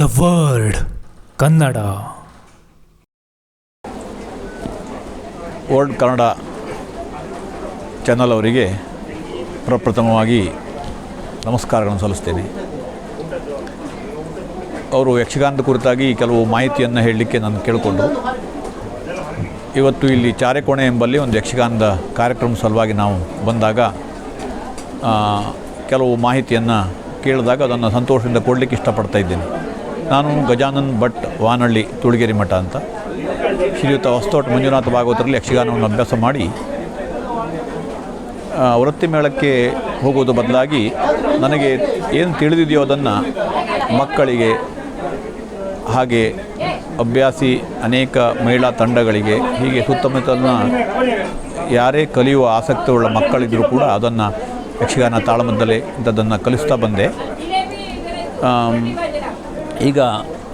The word, Kannada. World Kannada channel ಅವರಿಗೆ ಪ್ರಪ್ರಥಮವಾಗಿ ನಮಸ್ಕಾರಗಳನ್ನು ಸಲ್ಲಿಸ್ತೇನೆ. ಅವರು ಯಕ್ಷಗಾನದ ಕುರಿತಾಗಿ ಕೆಲವು ಮಾಹಿತಿಯನ್ನು ಹೇಳಲಿಕ್ಕೆ ನಾನು ಕೇಳಿಕೊಂಡು ಇವತ್ತು ಇಲ್ಲಿ ಚಾರೆಕೋಣೆ ಎಂಬಲ್ಲಿ ಒಂದು ಯಕ್ಷಗಾನದ ಕಾರ್ಯಕ್ರಮ ಸಲುವಾಗಿ ನಾವು ಬಂದಾಗ ಕೆಲವು ಮಾಹಿತಿಯನ್ನು ಕೇಳಿದಾಗ ಅದನ್ನು ಸಂತೋಷದಿಂದ ಕೊಡಲಿಕ್ಕೆ ಇಷ್ಟಪಡ್ತಾ ಇದ್ದೇನೆ. ನಾನು ಗಜಾನನ್ ಭಟ್ ವಾನಹಳ್ಳಿ ತುಳಗೇರಿ ಮಠ ಅಂತ. ಶ್ರೀಯುತ ಹೊಸ್ತೋಟ್ ಮಂಜುನಾಥ ಭಾಗವತರಲ್ಲಿ ಯಕ್ಷಗಾನವನ್ನು ಅಭ್ಯಾಸ ಮಾಡಿ ವೃತ್ತಿ ಮೇಳಕ್ಕೆ ಹೋಗೋದು ಬದಲಾಗಿ ನನಗೆ ಏನು ತಿಳಿದಿದೆಯೋ ಅದನ್ನು ಮಕ್ಕಳಿಗೆ ಹಾಗೆ ಅಭ್ಯಾಸಿ ಅನೇಕ ಮಹಿಳಾ ತಂಡಗಳಿಗೆ, ಹೀಗೆ ಸುತ್ತಮುತ್ತಲಿನ ಯಾರೇ ಕಲಿಯುವ ಆಸಕ್ತಿಯುಳ್ಳ ಮಕ್ಕಳಿದ್ದರೂ ಕೂಡ ಅದನ್ನು ಯಕ್ಷಗಾನ ತಾಳಮದ್ದಲೆ ಇಂಥದ್ದನ್ನು ಕಲಿಸ್ತಾ ಬಂದೆ. ಈಗ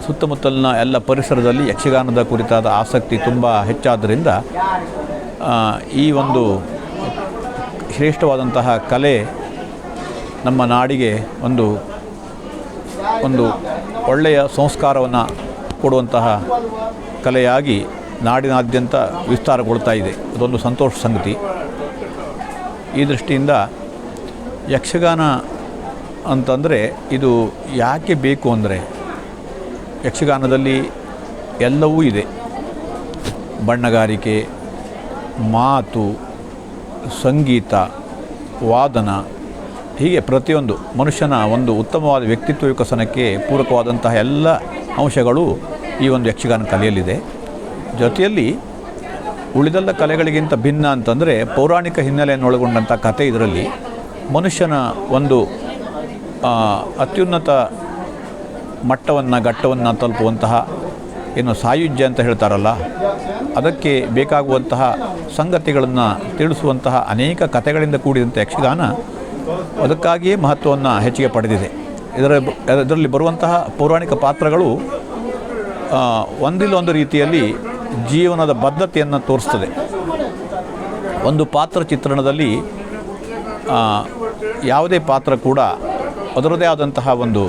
ಸುತ್ತಮುತ್ತಲಿನ ಎಲ್ಲ ಪರಿಸರದಲ್ಲಿ ಯಕ್ಷಗಾನದ ಕುರಿತಾದ ಆಸಕ್ತಿ ತುಂಬ ಹೆಚ್ಚಾದ್ದರಿಂದ ಈ ಒಂದು ಶ್ರೇಷ್ಠವಾದಂತಹ ಕಲೆ ನಮ್ಮ ನಾಡಿಗೆ ಒಂದು ಒಂದು ಒಳ್ಳೆಯ ಸಂಸ್ಕಾರವನ್ನು ಕೊಡುವಂತಹ ಕಲೆಯಾಗಿ ನಾಡಿನಾದ್ಯಂತ ವಿಸ್ತಾರಗೊಳ್ತಾ ಇದೆ. ಅದೊಂದು ಸಂತೋಷ ಸಂಗತಿ. ಈ ದೃಷ್ಟಿಯಿಂದ ಯಕ್ಷಗಾನ ಅಂತಂದರೆ ಇದು ಯಾಕೆ ಬೇಕು ಅಂದರೆ ಯಕ್ಷಗಾನದಲ್ಲಿ ಎಲ್ಲವೂ ಇದೆ. ಬಣ್ಣಗಾರಿಕೆ, ಮಾತು, ಸಂಗೀತ, ವಾದನ, ಹೀಗೆ ಪ್ರತಿಯೊಂದು ಮನುಷ್ಯನ ಒಂದು ಉತ್ತಮವಾದ ವ್ಯಕ್ತಿತ್ವ ವಿಕಸನಕ್ಕೆ ಪೂರಕವಾದಂತಹ ಎಲ್ಲ ಅಂಶಗಳು ಈ ಒಂದು ಯಕ್ಷಗಾನ ಕಲೆಯಲ್ಲಿದೆ. ಜೊತೆಯಲ್ಲಿ ಉಳಿದೆಲ್ಲ ಕಲೆಗಳಿಗಿಂತ ಭಿನ್ನ ಅಂತಂದರೆ ಪೌರಾಣಿಕ ಹಿನ್ನೆಲೆಯನ್ನು ಒಳಗೊಂಡಂಥ ಕಥೆ ಇದರಲ್ಲಿ ಮನುಷ್ಯನ ಒಂದು ಅತ್ಯುನ್ನತ ಮಟ್ಟವನ್ನು, ಘಟ್ಟವನ್ನು ತಲುಪುವಂತಹ ಏನು ಸಾಯುಜ್ಯ ಅಂತ ಹೇಳ್ತಾರಲ್ಲ, ಅದಕ್ಕೆ ಬೇಕಾಗುವಂತಹ ಸಂಗತಿಗಳನ್ನು ತಿಳಿಸುವಂತಹ ಅನೇಕ ಕಥೆಗಳಿಂದ ಕೂಡಿದಂಥ ಯಕ್ಷಗಾನ ಅದಕ್ಕಾಗಿಯೇ ಮಹತ್ವವನ್ನು ಹೆಚ್ಚಿಗೆ ಪಡೆದಿದೆ. ಇದರ, ಇದರಲ್ಲಿ ಬರುವಂತಹ ಪೌರಾಣಿಕ ಪಾತ್ರಗಳು ಒಂದಿಲ್ಲೊಂದು ರೀತಿಯಲ್ಲಿ ಜೀವನದ ಬದ್ಧತೆಯನ್ನು ತೋರಿಸ್ತದೆ. ಒಂದು ಪಾತ್ರ ಚಿತ್ರಣದಲ್ಲಿ ಯಾವುದೇ ಪಾತ್ರ ಕೂಡ ಅದರದೇ ಆದಂತಹ ಒಂದು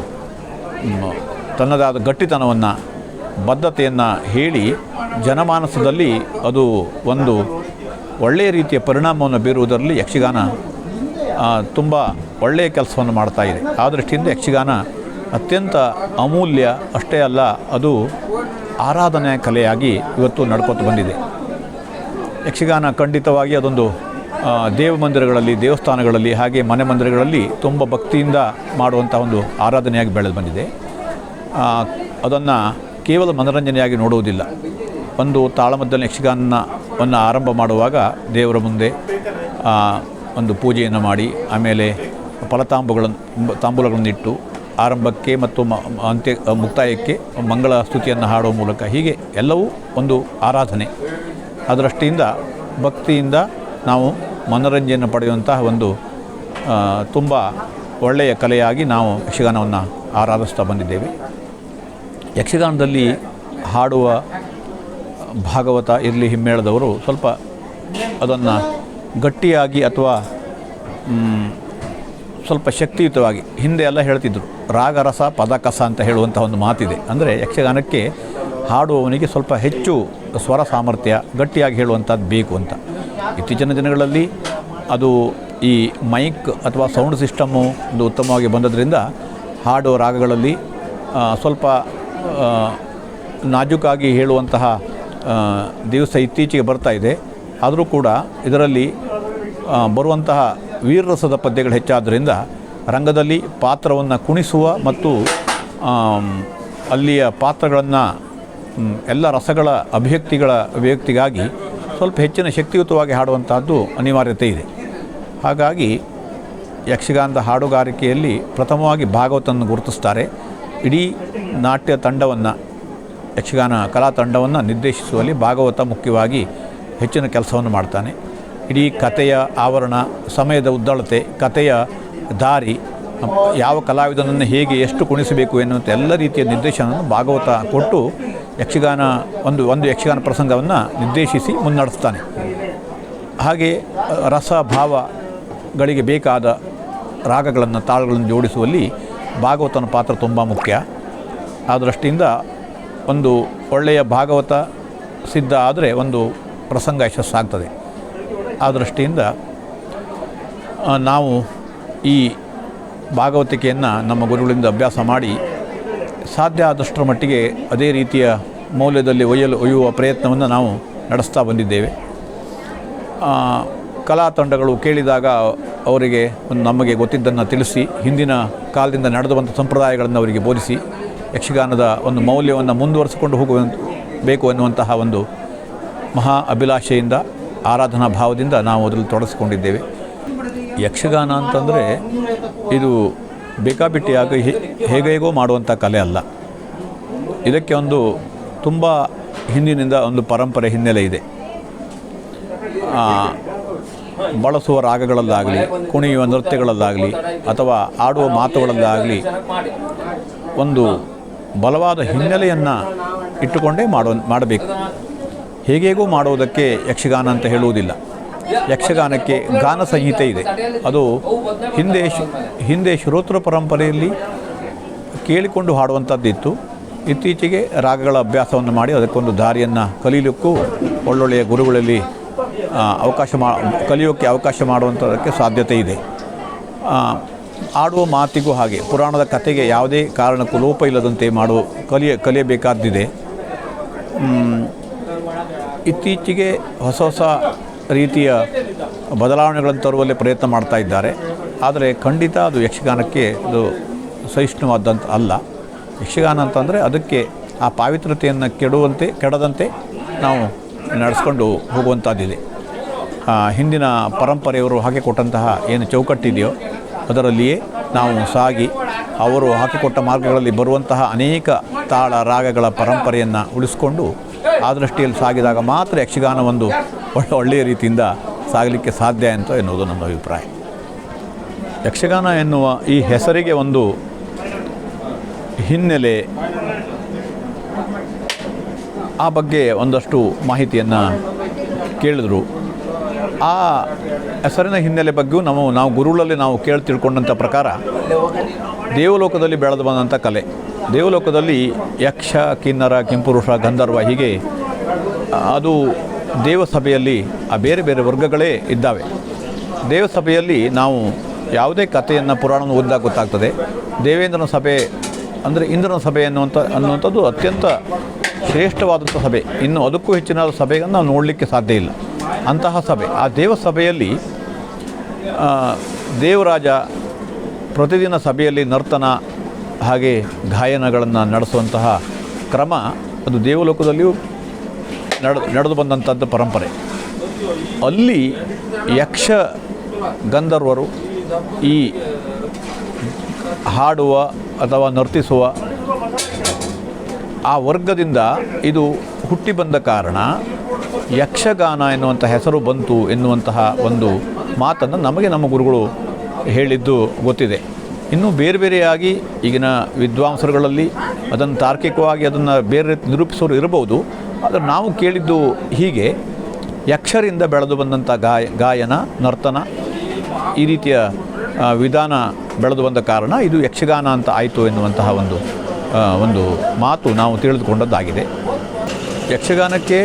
ಮ್, ತನ್ನದೇ ಆದ ಗಟ್ಟಿತನವನ್ನು ಬದ್ಧತೆಯನ್ನು ಹೇಳಿ ಜನಮಾನಸದಲ್ಲಿ ಅದು ಒಂದು ಒಳ್ಳೆಯ ರೀತಿಯ ಪರಿಣಾಮವನ್ನು ಬೀರುವುದರಲ್ಲಿ ಯಕ್ಷಗಾನ ತುಂಬ ಒಳ್ಳೆಯ ಕೆಲಸವನ್ನು ಮಾಡ್ತಾ ಇದೆ. ಆ ದೃಷ್ಟಿಯಿಂದ ಯಕ್ಷಗಾನ ಅತ್ಯಂತ ಅಮೂಲ್ಯ ಅಷ್ಟೇ ಅಲ್ಲ ಅದು ಆರಾಧನೆ ಕಲೆಯಾಗಿ ಇವತ್ತು ನಡ್ಕೊತ ಬಂದಿದೆ. ಯಕ್ಷಗಾನ ಖಂಡಿತವಾಗಿ ಅದೊಂದು ದೇವ ಮಂದಿರಗಳಲ್ಲಿ ದೇವಸ್ಥಾನಗಳಲ್ಲಿ, ಹಾಗೆ ಮನೆ ಮಂದಿರಗಳಲ್ಲಿ ತುಂಬ ಭಕ್ತಿಯಿಂದ ಮಾಡುವಂಥ ಒಂದು ಆರಾಧನೆಯಾಗಿ ಬೆಳೆದು ಬಂದಿದೆ. ಅದನ್ನು ಕೇವಲ ಮನೋರಂಜನೆಯಾಗಿ ನೋಡುವುದಿಲ್ಲ. ಒಂದು ತಾಳಮದ್ದಲ ಯಕ್ಷಗಾನವನ್ನು ಆರಂಭ ಮಾಡುವಾಗ ದೇವರ ಮುಂದೆ ಒಂದು ಪೂಜೆಯನ್ನು ಮಾಡಿ, ಆಮೇಲೆ ಫಲತಾಂಬುಗಳನ್ನು ತಾಂಬೂಲಗಳನ್ನು ಇಟ್ಟು ಆರಂಭಕ್ಕೆ ಮತ್ತು ಅಂತ್ಯ, ಮುಕ್ತಾಯಕ್ಕೆ ಮಂಗಳ ಸ್ತುತಿಯನ್ನು ಹಾಡುವ ಮೂಲಕ ಹೀಗೆ ಎಲ್ಲವೂ ಒಂದು ಆರಾಧನೆ. ಅದರಷ್ಟಿಂದ ಭಕ್ತಿಯಿಂದ ನಾವು ಮನೋರಂಜನೆ ಪಡೆಯುವಂತಹ ಒಂದು ತುಂಬ ಒಳ್ಳೆಯ ಕಲೆಯಾಗಿ ನಾವು ಯಕ್ಷಗಾನವನ್ನು ಆರಾಧಿಸ್ತಾ ಬಂದಿದ್ದೇವೆ. ಯಕ್ಷಗಾನದಲ್ಲಿ ಹಾಡುವ ಭಾಗವತ ಇರಲಿ ಹಿಮ್ಮೇಳದವರು ಸ್ವಲ್ಪ ಅದನ್ನು ಗಟ್ಟಿಯಾಗಿ ಅಥವಾ ಸ್ವಲ್ಪ ಶಕ್ತಿಯುತವಾಗಿ ಹಿಂದೆ ಎಲ್ಲ ಹೇಳ್ತಿದ್ರು. ರಾಗರಸ, ಪದಕಸ ಅಂತ ಹೇಳುವಂಥ ಒಂದು ಮಾತಿದೆ. ಅಂದರೆ ಯಕ್ಷಗಾನಕ್ಕೆ ಹಾಡುವವನಿಗೆ ಸ್ವಲ್ಪ ಹೆಚ್ಚು ಸ್ವರ ಸಾಮರ್ಥ್ಯ, ಗಟ್ಟಿಯಾಗಿ ಹೇಳುವಂಥದ್ದು ಬೇಕು ಅಂತ. ಇತ್ತೀಚಿನ ದಿನಗಳಲ್ಲಿ ಅದು ಈ ಮೈಕ್ ಅಥವಾ ಸೌಂಡ್ ಸಿಸ್ಟಮ್ಮು ಒಂದು ಉತ್ತಮವಾಗಿ ಬಂದದ್ರಿಂದ ಹಾಡುವ ರಾಗಗಳಲ್ಲಿ ಸ್ವಲ್ಪ ನಾಜುಕಾಗಿ ಹೇಳುವಂತಹ ದಿವಸ ಇತ್ತೀಚೆಗೆ ಬರ್ತಾ ಇದೆ. ಆದರೂ ಕೂಡ ಇದರಲ್ಲಿ ಬರುವಂತಹ ವೀರರಸದ ಪದ್ಯಗಳು ಹೆಚ್ಚಾದ್ದರಿಂದ ರಂಗದಲ್ಲಿ ಪಾತ್ರವನ್ನು ಕುಣಿಸುವ ಮತ್ತು ಅಲ್ಲಿಯ ಪಾತ್ರಗಳನ್ನು ಎಲ್ಲ ರಸಗಳ ಅಭಿವ್ಯಕ್ತಿಗಳ ಅಭಿವ್ಯಕ್ತಿಗಾಗಿ ಸ್ವಲ್ಪ ಹೆಚ್ಚಿನ ಶಕ್ತಿಯುತವಾಗಿ ಹಾಡುವಂಥದ್ದು ಅನಿವಾರ್ಯತೆ ಇದೆ. ಹಾಗಾಗಿ ಯಕ್ಷಗಾನದ ಹಾಡುಗಾರಿಕೆಯಲ್ಲಿ ಪ್ರಥಮವಾಗಿ ಭಾಗವತನ್ನು ಗುರುತಿಸ್ತಾರೆ. ಇಡೀ ನಾಟ್ಯ ತಂಡವನ್ನು, ಯಕ್ಷಗಾನ ಕಲಾ ತಂಡವನ್ನು ನಿರ್ದೇಶಿಸುವಲ್ಲಿ ಭಾಗವತ ಮುಖ್ಯವಾಗಿ ಹೆಚ್ಚಿನ ಕೆಲಸವನ್ನು ಮಾಡ್ತಾನೆ. ಇಡೀ ಕಥೆಯ ಆವರಣ, ಸಮಯದ ಉದ್ದಳತೆ, ಕಥೆಯ ದಾರಿ, ಯಾವ ಕಲಾವಿದನನ್ನು ಹೇಗೆ ಎಷ್ಟು ಕುಣಿಸಬೇಕು ಎನ್ನುವಂಥ ಎಲ್ಲ ರೀತಿಯ ನಿರ್ದೇಶನವನ್ನು ಭಾಗವತ ಕೊಟ್ಟು ಯಕ್ಷಗಾನ, ಒಂದು ಒಂದು ಯಕ್ಷಗಾನ ಪ್ರಸಂಗವನ್ನು ನಿರ್ದೇಶಿಸಿ ಮುನ್ನಡೆಸ್ತಾನೆ. ಹಾಗೆ ರಸ ಭಾವಗಳಿಗೆ ಬೇಕಾದ ರಾಗಗಳನ್ನು, ತಾಳಗಳನ್ನು ಜೋಡಿಸುವಲ್ಲಿ ಭಾಗವತನ ಪಾತ್ರ ತುಂಬ ಮುಖ್ಯ. ಆ ದೃಷ್ಟಿಯಿಂದ ಒಂದು ಒಳ್ಳೆಯ ಭಾಗವತ ಸಿದ್ಧ ಆದರೆ ಒಂದು ಪ್ರಸಂಗ ಯಶಸ್ಸಾಗ್ತದೆ. ಆ ದೃಷ್ಟಿಯಿಂದ ನಾವು ಈ ಭಾಗವತಿಕೆಯನ್ನು ನಮ್ಮ ಗುರುಗಳಿಂದ ಅಭ್ಯಾಸ ಮಾಡಿ ಸಾಧ್ಯ ಆದಷ್ಟರ ಮಟ್ಟಿಗೆ ಅದೇ ರೀತಿಯ ಮೌಲ್ಯದಲ್ಲಿ ಒಯ್ಯಲು, ಒಯ್ಯುವ ಪ್ರಯತ್ನವನ್ನು ನಾವು ನಡೆಸ್ತಾ ಬಂದಿದ್ದೇವೆ. ಕಲಾ ತಂಡಗಳು ಕೇಳಿದಾಗ ಅವರಿಗೆ ಒಂದು ನಮಗೆ ಗೊತ್ತಿದ್ದನ್ನು ತಿಳಿಸಿ, ಹಿಂದಿನ ಕಾಲದಿಂದ ನಡೆದು ಬಂದ ಸಂಪ್ರದಾಯಗಳನ್ನು ಅವರಿಗೆ ಬೋಧಿಸಿ, ಯಕ್ಷಗಾನದ ಒಂದು ಮೌಲ್ಯವನ್ನು ಮುಂದುವರಿಸಿಕೊಂಡು ಹೋಗುವ, ಬೇಕು ಅನ್ನುವಂತಹ ಒಂದು ಮಹಾ ಅಭಿಲಾಷೆಯಿಂದ, ಆರಾಧನಾ ಭಾವದಿಂದ ನಾವು ಅದರಲ್ಲಿ ತೊಡಗಿಸ್ಕೊಂಡಿದ್ದೇವೆ. ಯಕ್ಷಗಾನ ಅಂತಂದರೆ ಇದು ಬೇಕಾಬಿಟ್ಟಿಯಾಗಿ ಹೇಗೆ ಹೇಗೋ ಮಾಡುವಂಥ ಕಲೆ ಅಲ್ಲ. ಇದಕ್ಕೆ ಒಂದು ತುಂಬ ಹಿಂದಿನಿಂದ ಒಂದು ಪರಂಪರೆ ಹಿನ್ನೆಲೆ ಇದೆ. ಬಳಸುವ ರಾಗಗಳಲ್ಲಾಗಲಿ, ಕುಣಿಯುವ ನೃತ್ಯಗಳಲ್ಲಾಗಲಿ, ಅಥವಾ ಆಡುವ ಮಾತುಗಳಲ್ಲಾಗಲಿ ಒಂದು ಬಲವಾದ ಹಿನ್ನೆಲೆಯನ್ನು ಇಟ್ಟುಕೊಂಡೇ ಮಾಡೋ ಮಾಡಬೇಕು. ಹೇಗೇಗೂ ಮಾಡುವುದಕ್ಕೆ ಯಕ್ಷಗಾನ ಅಂತ ಹೇಳುವುದಿಲ್ಲ. ಯಕ್ಷಗಾನಕ್ಕೆ ಗಾನ ಸಂಹಿತೆ ಇದೆ. ಅದು ಹಿಂದೆ ಹಿಂದೆ ಶ್ರೋತೃ ಪರಂಪರೆಯಲ್ಲಿ ಕೇಳಿಕೊಂಡು ಹಾಡುವಂಥದ್ದಿತ್ತು. ಇತ್ತೀಚೆಗೆ ರಾಗಗಳ ಅಭ್ಯಾಸವನ್ನು ಮಾಡಿ ಅದಕ್ಕೊಂದು ದಾರಿಯನ್ನು ಕಲೀಲಿಕ್ಕೂ ಒಳ್ಳೊಳ್ಳೆಯ ಗುರುಗಳಲ್ಲಿ ಅವಕಾಶ ಮಾ ಕಲಿಯೋಕ್ಕೆ ಅವಕಾಶ ಮಾಡುವಂಥದಕ್ಕೆ ಸಾಧ್ಯತೆ ಇದೆ. ಆಡುವ ಮಾತಿಗೂ ಹಾಗೆ ಪುರಾಣದ ಕಥೆಗೆ ಯಾವುದೇ ಕಾರಣಕ್ಕೂ ಲೋಪ ಇಲ್ಲದಂತೆ ಮಾಡುವ ಕಲಿಯ, ಕಲಿಯಬೇಕಾದ್ದಿದೆ. ಇತ್ತೀಚೆಗೆ ಹೊಸ ಹೊಸ ರೀತಿಯ ಬದಲಾವಣೆಗಳನ್ನು ತರುವಲ್ಲಿ ಪ್ರಯತ್ನ ಮಾಡ್ತಾ ಇದ್ದಾರೆ. ಆದರೆ ಖಂಡಿತ ಅದು ಯಕ್ಷಗಾನಕ್ಕೆ ಅದು ಸಹಿಷ್ಣುವಾದಂಥ ಅಲ್ಲ. ಯಕ್ಷಗಾನ ಅಂತಂದರೆ ಅದಕ್ಕೆ ಆ ಪಾವಿತ್ರತೆಯನ್ನು ಕೆಡುವಂತೆ, ಕೆಡದಂತೆ ನಾವು ನಡೆಸ್ಕೊಂಡು ಹೋಗುವಂಥದ್ದಿದೆ ಹಿಂದಿನ ಪರಂಪರೆಯವರು ಹಾಕಿಕೊಟ್ಟಂತಹ ಏನು ಚೌಕಟ್ಟಿದೆಯೋ ಅದರಲ್ಲಿಯೇ ನಾವು ಸಾಗಿ ಅವರು ಹಾಕಿಕೊಟ್ಟ ಮಾರ್ಗಗಳಲ್ಲಿ ಬರುವಂತಹ ಅನೇಕ ತಾಳ ರಾಗಗಳ ಪರಂಪರೆಯನ್ನು ಉಳಿಸ್ಕೊಂಡು ಆ ದೃಷ್ಟಿಯಲ್ಲಿ ಸಾಗಿದಾಗ ಮಾತ್ರ ಯಕ್ಷಗಾನ ಒಂದು ಒಳ್ಳೆ ಒಳ್ಳೆಯ ರೀತಿಯಿಂದ ಸಾಗಲಿಕ್ಕೆ ಸಾಧ್ಯ ಅಂತ ಎನ್ನುವುದು ನನ್ನ ಅಭಿಪ್ರಾಯ. ಯಕ್ಷಗಾನ ಎನ್ನುವ ಈ ಹೆಸರಿಗೆ ಒಂದು ಹಿನ್ನೆಲೆ ಆ ಬಗ್ಗೆ ಒಂದಷ್ಟು ಮಾಹಿತಿಯನ್ನು ಕೇಳಿದ್ರು. ಆ ಹೆಸರಿನ ಹಿನ್ನೆಲೆ ಬಗ್ಗೆಯೂ ನಾವು ನಾವು ಗುರುಗಳಲ್ಲಿ ನಾವು ಕೇಳಿ ತಿಳ್ಕೊಂಡಂಥ ಪ್ರಕಾರ ದೇವಲೋಕದಲ್ಲಿ ಬೆಳೆದು ಬಂದಂಥ ಕಲೆ. ದೇವಲೋಕದಲ್ಲಿ ಯಕ್ಷ, ಕಿನ್ನರ, ಕೆಂಪುರುಷ, ಗಂಧರ್ವ ಹೀಗೆ ಅದು ದೇವಸಭೆಯಲ್ಲಿ, ಆ ಬೇರೆ ಬೇರೆ ವರ್ಗಗಳೇ ಇದ್ದಾವೆ. ದೇವಸಭೆಯಲ್ಲಿ ನಾವು ಯಾವುದೇ ಕಥೆಯನ್ನು ಪುರಾಣವನ್ನು ಓದಿದಾಗ ಗೊತ್ತಾಗ್ತದೆ. ದೇವೇಂದ್ರನ ಸಭೆ ಅಂದರೆ ಇಂದ್ರನ ಸಭೆ ಅನ್ನುವಂಥ ಅನ್ನುವಂಥದ್ದು ಅತ್ಯಂತ ಶ್ರೇಷ್ಠವಾದಂಥ ಸಭೆ. ಇನ್ನು ಅದಕ್ಕೂ ಹೆಚ್ಚಿನ ಸಭೆಯನ್ನು ನಾವು ನೋಡಲಿಕ್ಕೆ ಸಾಧ್ಯ ಇಲ್ಲ. ಅಂತಹ ಸಭೆ. ಆ ದೇವಸಭೆಯಲ್ಲಿ ದೇವರಾಜ ಪ್ರತಿದಿನ ಸಭೆಯಲ್ಲಿ ನರ್ತನ ಹಾಗೆ ಗಾಯನಗಳನ್ನು ನಡೆಸುವಂತಹ ಕ್ರಮ ಅದು ದೇವಲೋಕದಲ್ಲಿಯೂ ನಡೆ ನಡೆದು ಬಂದಂಥದ್ದು ಪರಂಪರೆ. ಅಲ್ಲಿ ಯಕ್ಷ ಗಂಧರ್ವರು ಈ ಹಾಡುವ ಅಥವಾ ನರ್ತಿಸುವ ಆ ವರ್ಗದಿಂದ ಇದು ಹುಟ್ಟಿ ಬಂದ ಕಾರಣ ಯಕ್ಷಗಾನ ಎನ್ನುವಂಥ ಹೆಸರು ಬಂತು ಎನ್ನುವಂತಹ ಒಂದು ಮಾತನ್ನು ನಮಗೆ ನಮ್ಮ ಗುರುಗಳು ಹೇಳಿದ್ದು ಗೊತ್ತಿದೆ. ಇನ್ನೂ ಬೇರೆ ಬೇರೆಯಾಗಿ ಈಗಿನ ವಿದ್ವಾಂಸರುಗಳಲ್ಲಿ ಅದನ್ನು ತಾರ್ಕಿಕವಾಗಿ ಅದನ್ನು ಬೇರೆ ನಿರೂಪಿಸೋರು ಇರಬಹುದು. ಆದರೆ ನಾವು ಕೇಳಿದ್ದು ಹೀಗೆ, ಯಕ್ಷರಿಂದ ಬೆಳೆದು ಬಂದಂಥ ಗಾಯ, ಗಾಯನ, ನರ್ತನ, ಈ ರೀತಿಯ ವಿಧಾನ ಬೆಳೆದು ಬಂದ ಕಾರಣ ಇದು ಯಕ್ಷಗಾನ ಅಂತ ಆಯಿತು ಎನ್ನುವಂತಹ ಒಂದು ಒಂದು ಮಾತು ನಾವು ತಿಳಿದುಕೊಂಡದ್ದಾಗಿದೆ. ಯಕ್ಷಗಾನಕ್ಕೆ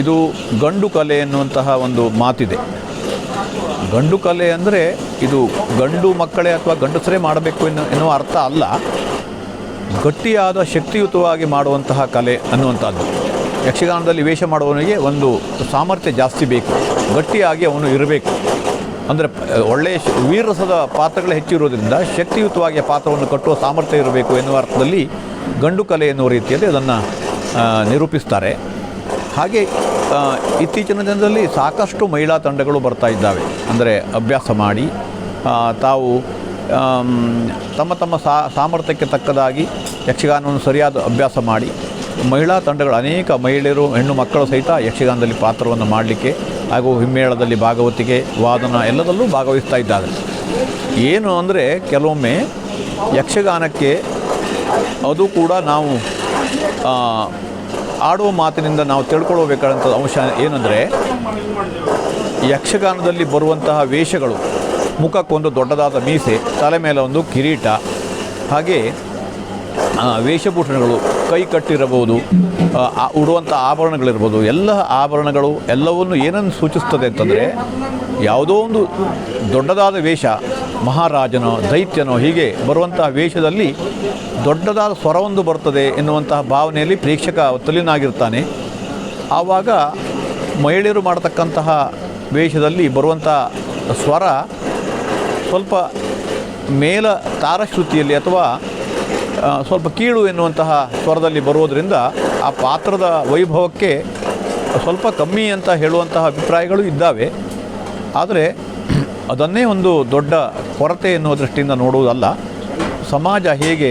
ಇದು ಗಂಡು ಕಲೆ ಎನ್ನುವಂತಹ ಒಂದು ಮಾತಿದೆ. ಗಂಡು ಕಲೆ ಅಂದರೆ ಇದು ಗಂಡು ಮಕ್ಕಳೇ ಅಥವಾ ಗಂಡಸರೇ ಮಾಡಬೇಕು ಎನ್ನು, ಎನ್ನುವ ಅರ್ಥ ಅಲ್ಲ. ಗಟ್ಟಿಯಾದ ಶಕ್ತಿಯುತವಾಗಿ ಮಾಡುವಂತಹ ಕಲೆ ಅನ್ನುವಂಥದ್ದು. ಯಕ್ಷಗಾನದಲ್ಲಿ ವೇಷ ಮಾಡುವವನಿಗೆ ಒಂದು ಸಾಮರ್ಥ್ಯ ಜಾಸ್ತಿ ಬೇಕು. ಗಟ್ಟಿಯಾಗಿ ಅವನು ಇರಬೇಕು. ಅಂದರೆ, ಒಳ್ಳೆಯ ವೀರಸದ ಪಾತ್ರಗಳು ಹೆಚ್ಚಿರುವುದರಿಂದ ಶಕ್ತಿಯುತವಾಗಿ ಪಾತ್ರವನ್ನು ಕಟ್ಟುವ ಸಾಮರ್ಥ್ಯ ಇರಬೇಕು ಎನ್ನುವ ಅರ್ಥದಲ್ಲಿ ಗಂಡು ಕಲೆ ಎನ್ನುವ ರೀತಿಯಲ್ಲಿ ಅದನ್ನು ನಿರೂಪಿಸ್ತಾರೆ. ಹಾಗೆ ಇತ್ತೀಚಿನ ದಿನದಲ್ಲಿ ಸಾಕಷ್ಟು ಮಹಿಳಾ ತಂಡಗಳು ಬರ್ತಾ ಇದ್ದಾವೆ. ಅಂದರೆ, ಅಭ್ಯಾಸ ಮಾಡಿ ತಾವು ತಮ್ಮ ತಮ್ಮ ಸಾಮರ್ಥ್ಯಕ್ಕೆ ತಕ್ಕದಾಗಿ ಯಕ್ಷಗಾನವನ್ನು ಸರಿಯಾದ ಅಭ್ಯಾಸ ಮಾಡಿ ಮಹಿಳಾ ತಂಡಗಳು ಅನೇಕ ಮಹಿಳೆಯರು, ಹೆಣ್ಣು ಮಕ್ಕಳು ಸಹಿತ ಯಕ್ಷಗಾನದಲ್ಲಿ ಪಾತ್ರವನ್ನು ಮಾಡಲಿಕ್ಕೆ ಹಾಗೂ ಹಿಮ್ಮೇಳದಲ್ಲಿ ಭಾಗವತಿಕೆ ವಾದನ ಎಲ್ಲದಲ್ಲೂ ಭಾಗವಹಿಸ್ತಾ ಇದ್ದಾರೆ. ಏನು ಅಂದರೆ ಕೆಲವೊಮ್ಮೆ ಯಕ್ಷಗಾನಕ್ಕೆ ಅದು ಕೂಡ ನಾವು ಆಡುವ ಮಾತಿನಿಂದ ನಾವು ತಿಳ್ಕೊಳ್ಳಬೇಕಾದಂಥ ಅಂಶ ಏನಂದರೆ ಯಕ್ಷಗಾನದಲ್ಲಿ ಬರುವಂತಹ ವೇಷಗಳು ಮುಖಕ್ಕೊಂದು ದೊಡ್ಡದಾದ ಮೀಸೆ, ತಲೆ ಮೇಲೆ ಒಂದು ಕಿರೀಟ, ಹಾಗೆ ವೇಷಭೂಷಣಗಳು ಕೈ ಕಟ್ಟಿರಬಹುದು ಉಡುವಂಥ ಆಭರಣಗಳಿರ್ಬೋದು ಎಲ್ಲ ಆಭರಣಗಳು ಎಲ್ಲವನ್ನು ಏನನ್ನು ಸೂಚಿಸ್ತದೆ ಅಂತಂದರೆ, ಯಾವುದೋ ಒಂದು ದೊಡ್ಡದಾದ ವೇಷ, ಮಹಾರಾಜನೋ, ದೈತ್ಯನೋ ಹೀಗೆ ಬರುವಂತಹ ವೇಷದಲ್ಲಿ ದೊಡ್ಡದಾದ ಸ್ವರವೊಂದು ಬರ್ತದೆ ಎನ್ನುವಂತಹ ಭಾವನೆಯಲ್ಲಿ ಪ್ರೇಕ್ಷಕ ತಲ್ಲಿನಾಗಿರ್ತಾನೆ ಆವಾಗ ಮಹಿಳೆಯರು ಮಾಡತಕ್ಕಂತಹ ವೇಷದಲ್ಲಿ ಬರುವಂಥ ಸ್ವರ ಸ್ವಲ್ಪ ಮೇಲ ತಾರಶ್ರುತಿಯಲ್ಲಿ ಅಥವಾ ಸ್ವಲ್ಪ ಕೀಳು ಎನ್ನುವಂತಹ ಸ್ವರದಲ್ಲಿ ಬರುವುದರಿಂದ ಆ ಪಾತ್ರದ ವೈಭವಕ್ಕೆ ಸ್ವಲ್ಪ ಕಮ್ಮಿ ಅಂತ ಹೇಳುವಂತಹ ಅಭಿಪ್ರಾಯಗಳು ಇದ್ದಾವೆ. ಆದರೆ ಅದನ್ನೇ ಒಂದು ದೊಡ್ಡ ಕೊರತೆ ಎನ್ನುವ ದೃಷ್ಟಿಯಿಂದ ನೋಡುವುದಲ್ಲ. ಸಮಾಜ ಹೇಗೆ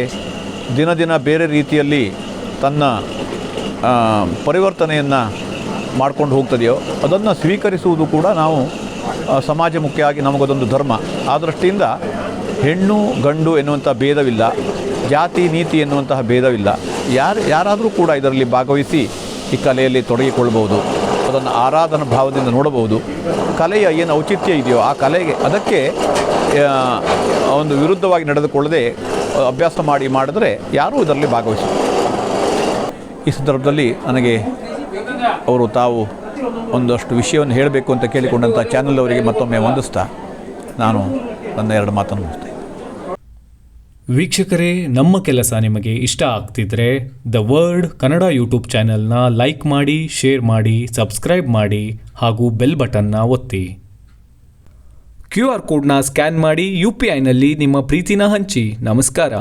ದಿನ ದಿನ ಬೇರೆ ರೀತಿಯಲ್ಲಿ ತನ್ನ ಪರಿವರ್ತನೆಯನ್ನು ಮಾಡ್ಕೊಂಡು ಹೋಗ್ತದೆಯೋ ಅದನ್ನು ಸ್ವೀಕರಿಸುವುದು ಕೂಡ ನಾವು ಸಮಾಜಮುಖಿಯಾಗಿ ನಮಗದೊಂದು ಧರ್ಮ. ಆ ದೃಷ್ಟಿಯಿಂದ ಹೆಣ್ಣು, ಗಂಡು ಎನ್ನುವಂಥ ಭೇದವಿಲ್ಲ. ಜಾತಿ, ನೀತಿ ಎನ್ನುವಂತಹ ಭೇದವಿಲ್ಲ. ಯಾರು, ಯಾರಾದರೂ ಕೂಡ ಇದರಲ್ಲಿ ಭಾಗವಹಿಸಿ ಈ ಕಲೆಯಲ್ಲಿ ತೊಡಗಿಕೊಳ್ಳಬಹುದು. ಅದನ್ನು ಆರಾಧನಾ ಭಾವದಿಂದ ನೋಡಬಹುದು. ಕಲೆಯ ಏನು ಔಚಿತ್ಯ ಇದೆಯೋ ಆ ಕಲೆಗೆ ಅದಕ್ಕೆ ಒಂದು ವಿರುದ್ಧವಾಗಿ ನಡೆದುಕೊಳ್ಳದೆ ಅಭ್ಯಾಸ ಮಾಡಿ ಮಾಡಿದ್ರೆ ಯಾರೂ ಇದರಲ್ಲಿ ಭಾಗವಹಿಸ ಈ ಸಂದರ್ಭದಲ್ಲಿ ನನಗೆ ಅವರು ತಾವು ಒಂದಷ್ಟು ವಿಷಯವನ್ನು ಹೇಳಬೇಕು ಅಂತ ಕೇಳಿಕೊಂಡಂಥ ಚಾನಲ್ ಅವರಿಗೆ ಮತ್ತೊಮ್ಮೆ ವಂದಿಸ್ತಾ ನಾನು ನನ್ನ ಎರಡು ಮಾತನ್ನು ವೀಕ್ಷಕರೇ, ನಮ್ಮ ಕೆಲಸ ನಿಮಗೆ ಇಷ್ಟ ಆಗ್ತಿದ್ರೆ ದ ವರ್ಡ್ ಕನ್ನಡ ಯೂಟ್ಯೂಬ್ ಚಾನೆಲ್ನ ಲೈಕ್ ಮಾಡಿ ಶೇರ್ ಮಾಡಿ ಸಬ್ಸ್ಕ್ರೈಬ್ ಮಾಡಿ ಹಾಗೂ ಬೆಲ್ ಬಟನ್ನ ಒತ್ತಿ. ಕ್ಯೂ ಆರ್ ಕೋಡ್ನ ಸ್ಕ್ಯಾನ್ ಮಾಡಿ ಯು ಪಿ ಐನಲ್ಲಿ ನಿಮ್ಮ ಪ್ರೀತಿನ ಹಂಚಿ. ನಮಸ್ಕಾರ.